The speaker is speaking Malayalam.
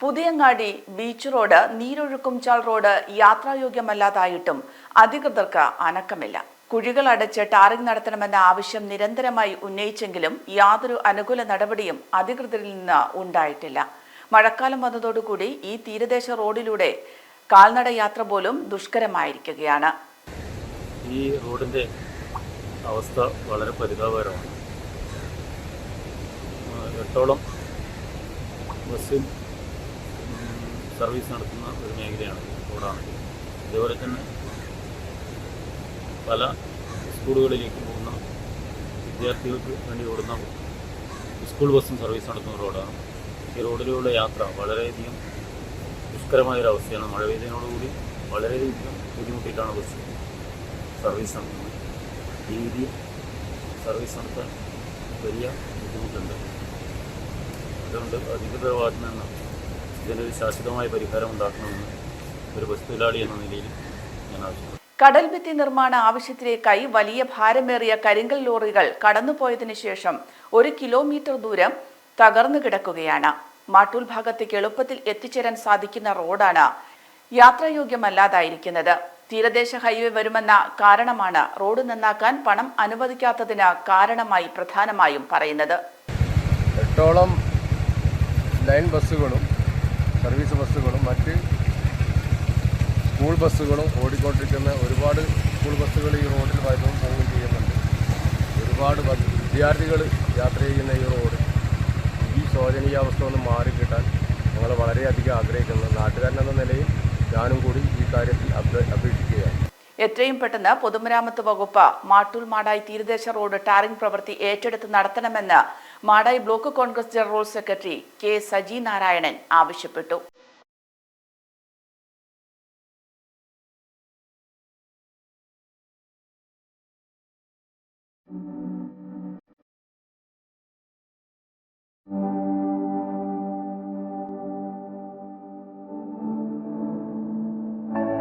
പുതിയങ്ങാടി ബീച്ച് റോഡ് നീരൊഴുക്കും നീരൊഴുക്കുംചാൽ റോഡ് യാത്രായോഗ്യമല്ലാതായിട്ടും അധികൃതർക്ക് അനക്കമില്ല. കുഴികൾ അടച്ച് ടാറിംഗ് നടത്തണമെന്ന ആവശ്യം നിരന്തരമായി ഉന്നയിച്ചെങ്കിലും യാതൊരു അനുകൂല നടപടിയും അധികൃതരിൽ നിന്ന് ഉണ്ടായിട്ടില്ല. മഴക്കാലം വന്നതോടുകൂടി ഈ തീരദേശ റോഡിലൂടെ കാൽനട യാത്ര പോലും ദുഷ്കരമായിരിക്കുകയാണ്. ഈ റോഡിന്റെ അവസ്ഥ വളരെ പരിതാപകരമാണ്. എട്ടോളം ബസ് ഉം, സർവീസ് നടത്തുന്ന ഒരു മേഖലയാണ് റോഡാണെങ്കിൽ റോഡാണ്. ഇതുപോലെ തന്നെ പല സ്കൂളുകളിലേക്ക് പോകുന്ന വിദ്യാർത്ഥികൾക്ക് വേണ്ടി ഓടുന്ന സ്കൂൾ ബസ്സും സർവീസ് നടത്തുന്ന റോഡാണ്. ഈ റോഡിലൂടെ യാത്ര വളരെയധികം ദുഷ്കരമായൊരവസ്ഥയാണ് മഴ പെയ്തതിനോടുകൂടി വളരെയധികം ബുദ്ധിമുട്ടിയിട്ടാണ് ബസ് സർവീസ് നടത്തുന്നത്. ഈ രീതിയിൽ സർവീസ് നടത്താൻ വലിയ ബുദ്ധിമുട്ടുണ്ട്. അതുകൊണ്ട് അധികൃതർ ഭാഗത്തു ഇതിനൊരു ശാശ്വതമായ പരിഹാരം ഉണ്ടാക്കണമെന്ന് ഒരു ബസ് തൊഴിലാളി എന്ന നിലയിൽ ഞാൻ ആവശ്യപ്പെടുന്നു കടൽഭിത്തി നിർമ്മാണ ആവശ്യത്തിലേക്കായി വലിയ ഭാരമേറിയ കരിങ്കൽ ലോറികൾ കടന്നുപോയതിനു ശേഷം ഒരു കിലോമീറ്റർ ദൂരം തകർന്നു കിടക്കുകയാണ്. മാട്ടൂൽ ഭാഗത്തേക്ക് എളുപ്പത്തിൽ എത്തിച്ചേരാൻ സാധിക്കുന്ന റോഡാണ് യാത്രായോഗ്യമല്ലാതായിരിക്കുന്നത്. തീരദേശ ഹൈവേ വരുമെന്ന കാരണമാണ് റോഡ് നന്നാക്കാൻ പണം അനുവദിക്കാത്തതിന് കാരണമായി പ്രധാനമായും പറയുന്നത്. എട്ടോളം ലൈൻ ബസ്സുകളും സർവീസ് ബസ്സുകളും മറ്റ് സ്കൂൾ ബസ്സുകളും ഓടിക്കൊണ്ടിരിക്കുന്ന ഒരുപാട് സ്കൂൾ ബസ്സുകൾ ഈ റോഡിൽ വരുകയും പോവുകയും ചെയ്യുന്നുണ്ട്. ഒരുപാട് വിദ്യാർത്ഥികൾ യാത്ര ചെയ്യുന്ന ഈ റോഡ് ഈ ശോചനീയാവസ്ഥ ഒന്ന് മാറിക്കിട്ടാൻ ഞങ്ങൾ വളരെയധികം ആഗ്രഹിക്കുന്നു. നാട്ടുകാരനെന്ന നിലയിൽ ഞാനും കൂടി ഈ കാര്യത്തിൽ അപേക്ഷിക്കുകയാണ്. എത്രയും പെട്ടെന്ന് പൊതുമരാമത്ത് വകുപ്പ് മാട്ടൂൽ മാടായി തീരദേശ റോഡ് ടാറിംഗ് പ്രവൃത്തി ഏറ്റെടുത്ത് നടത്തണമെന്ന് Madayi block Congress general secretary K Saji Narayanan ആവശ്യപ്പെട്ടു